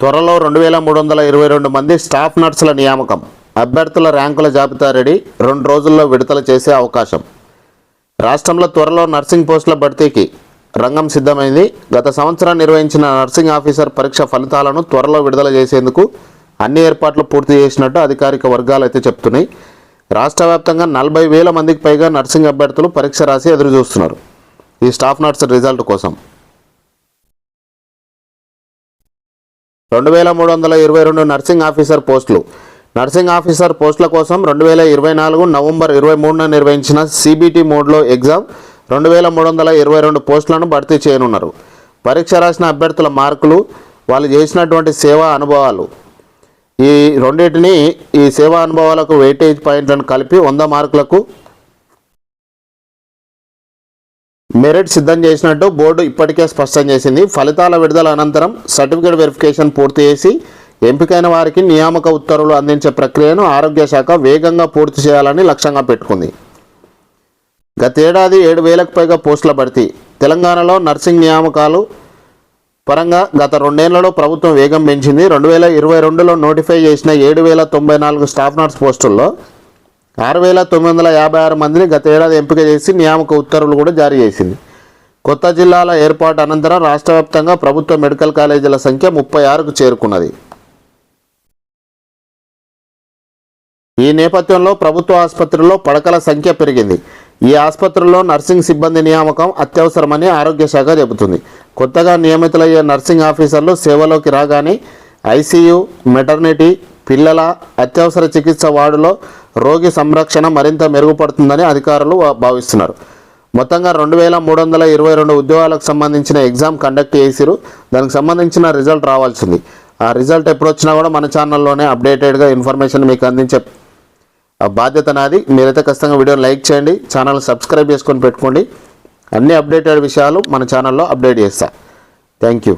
త్వరలో రెండు వేల మూడు వందల ఇరవై రెండు మంది స్టాఫ్ నర్సుల నియామకం. అభ్యర్థుల ర్యాంకుల జాబితా రెడీ. రెండు రోజుల్లో విడుదల చేసే అవకాశం. రాష్ట్రంలో త్వరలో నర్సింగ్ పోస్టుల భర్తీకి రంగం సిద్ధమైంది. గత సంవత్సరం నిర్వహించిన నర్సింగ్ ఆఫీసర్ పరీక్ష ఫలితాలను త్వరలో విడుదల చేసేందుకు అన్ని ఏర్పాట్లు పూర్తి చేసినట్టు అధికారిక వర్గాలు అయితే చెప్తున్నాయి. రాష్ట్ర వ్యాప్తంగా నలభై వేల మందికి పైగా నర్సింగ్ అభ్యర్థులు పరీక్ష రాసి ఎదురు చూస్తున్నారు ఈ స్టాఫ్ నర్స్ రిజల్ట్ కోసం రెండు వేల మూడు వందల ఇరవై రెండు నర్సింగ్ ఆఫీసర్ పోస్టులు. నర్సింగ్ ఆఫీసర్ పోస్టుల కోసం రెండు వేల ఇరవై నాలుగు నవంబర్ ఇరవై మూడున నిర్వహించిన సిబిటి మోడ్లో ఎగ్జామ్ రెండు వేల మూడు వందల ఇరవై రెండు పోస్టులను భర్తీ చేయనున్నారు. పరీక్ష రాసిన అభ్యర్థుల మార్కులు వాళ్ళు చేసినటువంటి సేవా అనుభవాలు. ఈ రెండింటిని ఈ సేవా అనుభవాలకు వెయిటేజ్ పాయింట్లను కలిపి వంద మార్కులకు మెరిట్ సిద్ధం చేసినట్టు బోర్డు ఇప్పటికే స్పష్టం చేసింది. ఫలితాల విడుదల అనంతరం సర్టిఫికేట్ వెరిఫికేషన్ పూర్తి చేసి ఎంపికైన వారికి నియామక ఉత్తర్వులు అందించే ప్రక్రియను ఆరోగ్య శాఖ వేగంగా పూర్తి చేయాలని లక్ష్యంగా పెట్టుకుంది. గతేడాది ఏడు వేలకు పైగా పోస్టుల భర్తీ. తెలంగాణలో నర్సింగ్ నియామకాలు పరంగా గత రెండేళ్ళలో ప్రభుత్వం వేగం పెంచింది. రెండు వేల ఇరవై రెండులో నోటిఫై చేసిన ఏడు వేల తొంభై నాలుగు స్టాఫ్ నర్స్ పోస్టుల్లో ఆరు వేల తొమ్మిది వందల యాభై ఆరు మందిని గత ఏడాది ఎంపిక చేసి నియామక ఉత్తర్వులు కూడా జారీ చేసింది. కొత్త జిల్లాల ఏర్పాటు అనంతరం రాష్ట్ర వ్యాప్తంగా ప్రభుత్వ మెడికల్ కాలేజీల సంఖ్య ముప్పై ఆరుకు చేరుకున్నది. ఈ నేపథ్యంలో ప్రభుత్వ ఆసుపత్రుల్లో పడకల సంఖ్య పెరిగింది. ఈ ఆసుపత్రుల్లో నర్సింగ్ సిబ్బంది నియామకం అత్యవసరమని ఆరోగ్య శాఖ చెబుతుంది. కొత్తగా నియమితులయ్యే నర్సింగ్ ఆఫీసర్లు సేవలోకి రాగానే ఐసీయూ మెటర్నిటీ పిల్లల అత్యవసర చికిత్స వార్డులో రోగి సంరక్షణ మరింత మెరుగుపడుతుందని అధికారులు భావిస్తున్నారు. మొత్తంగా రెండు వేల మూడు వందల ఇరవై రెండు ఉద్యోగాలకు సంబంధించిన ఎగ్జామ్ కండక్ట్ చేసిరు. దానికి సంబంధించిన రిజల్ట్ రావాల్సింది. ఆ రిజల్ట్ ఎప్పుడు వచ్చినా కూడా మన ఛానల్లోనే అప్డేటెడ్గా ఇన్ఫర్మేషన్ మీకు అందించే ఆ బాధ్యత నాది. మీరైతే ఖచ్చితంగా వీడియో లైక్ చేయండి ఛానల్ సబ్స్క్రైబ్ చేసుకొని పెట్టుకోండి. అన్ని అప్డేటెడ్ విషయాలు మన ఛానల్లో అప్డేట్ చేస్తా. Thank you.